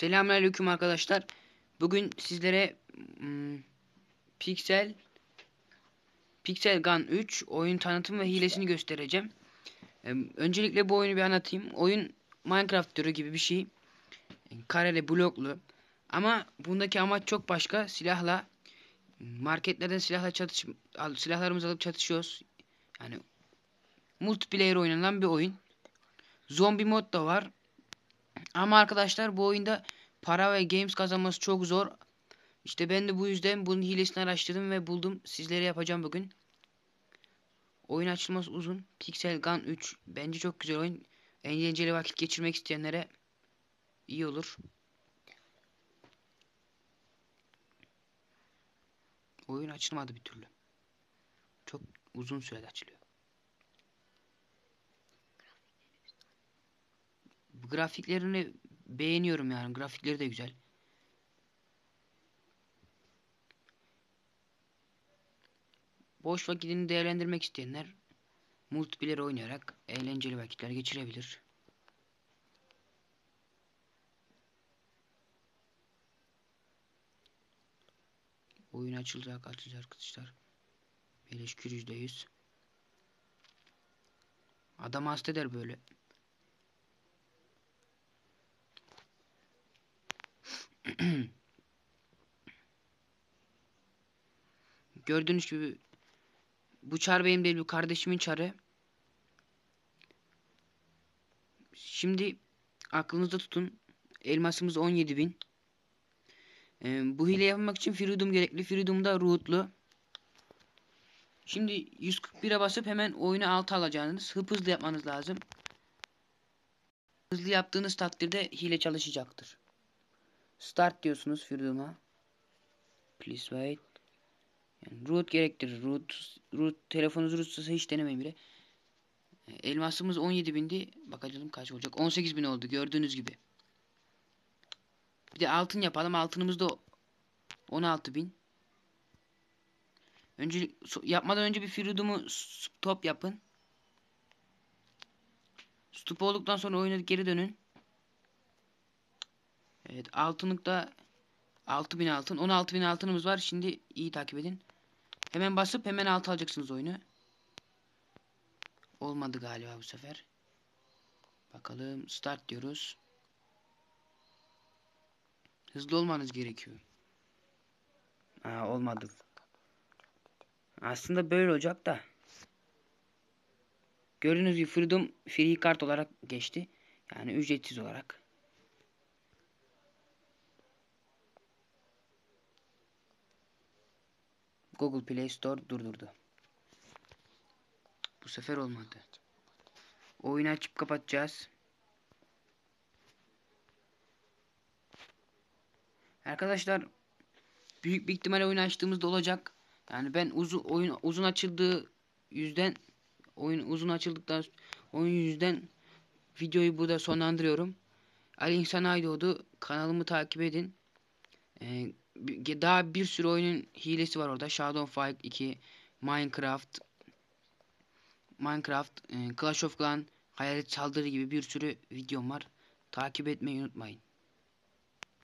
Selamünaleyküm arkadaşlar. Bugün sizlere hmm, Pixel Pixel Gun 3 oyun tanıtım ve hilesini göstereceğim. Ee, öncelikle bu oyunu bir anlatayım. Oyun Minecraft türü gibi bir şey. Kareli, bloklu. Ama bundaki amaç çok başka. Silahla marketlerden silahla çatış silahlarımızı alıp çatışıyoruz. Yani multiplayer oynanan bir oyun. Zombi mod da var. Ama arkadaşlar bu oyunda para ve games kazanması çok zor. İşte ben de bu yüzden bunun hilesini araştırdım ve buldum. Sizlere yapacağım bugün. Oyun açılması uzun. Pixel Gun 3 bence çok güzel oyun. Eğlenceli vakit geçirmek isteyenlere iyi olur. Oyun açılmadı bir türlü. Çok uzun sürede açılıyor. Grafiklerini beğeniyorum yani. Grafikleri de güzel. Boş vakitini değerlendirmek isteyenler multiplayer oynayarak eğlenceli vakitler geçirebilir. Oyun açılacak açılacak arkadaşlar. Beleşkür %100. Adam hasta eder böyle. Gördüğünüz gibi bu çar benim değil bu kardeşimin çarı. Şimdi aklınızda tutun. Elmasımız 17.000. Ee, bu hile yapmak için Freedom gerekli. Freedom da rootlu. Şimdi 141'e basıp hemen oyunu alt alacaksınız. Hıp hızlı yapmanız lazım. Hızlı yaptığınız takdirde hile çalışacaktır. Start diyorsunuz Freedom'a. Please wait. Yani root gerektirir. Root, root telefonunuz rootsa hiç denemeyin bile. Elmasımız 17 bindi. Bakalım kaç olacak. 18 bin oldu gördüğünüz gibi. Bir de altın yapalım. Altınımız da 16 bin. Önce yapmadan önce bir freedom'u stop yapın. Stop olduktan sonra oyuna geri dönün. Evet altınlıkta 6000 altın 16000 altınımız var. Şimdi iyi takip edin. Hemen basıp hemen alt alacaksınız oyunu. Olmadı galiba bu sefer. Bakalım start diyoruz. Hızlı olmanız gerekiyor. Aa, olmadı. Aslında böyle olacak da. Gördüğünüz gibi Freedom free kart olarak geçti. Yani ücretsiz olarak. Google Play Store durdurdu. Bu sefer olmadı. Oyunu açıp kapatacağız. Arkadaşlar büyük bir ihtimalle oyun açtığımızda olacak. Yani ben uzun oyun uzun açıldığı yüzden oyun uzun açıldıktan oyun yüzden videoyu burada sonlandırıyorum. Ali İhsan Aydoğdu kanalımı takip edin. Ee, daha bir sürü oyunun hilesi var orada. Shadowfight 2, Minecraft, Minecraft, e, Clash of Clans, Hayalet Saldırı gibi bir sürü videom var. Takip etmeyi unutmayın.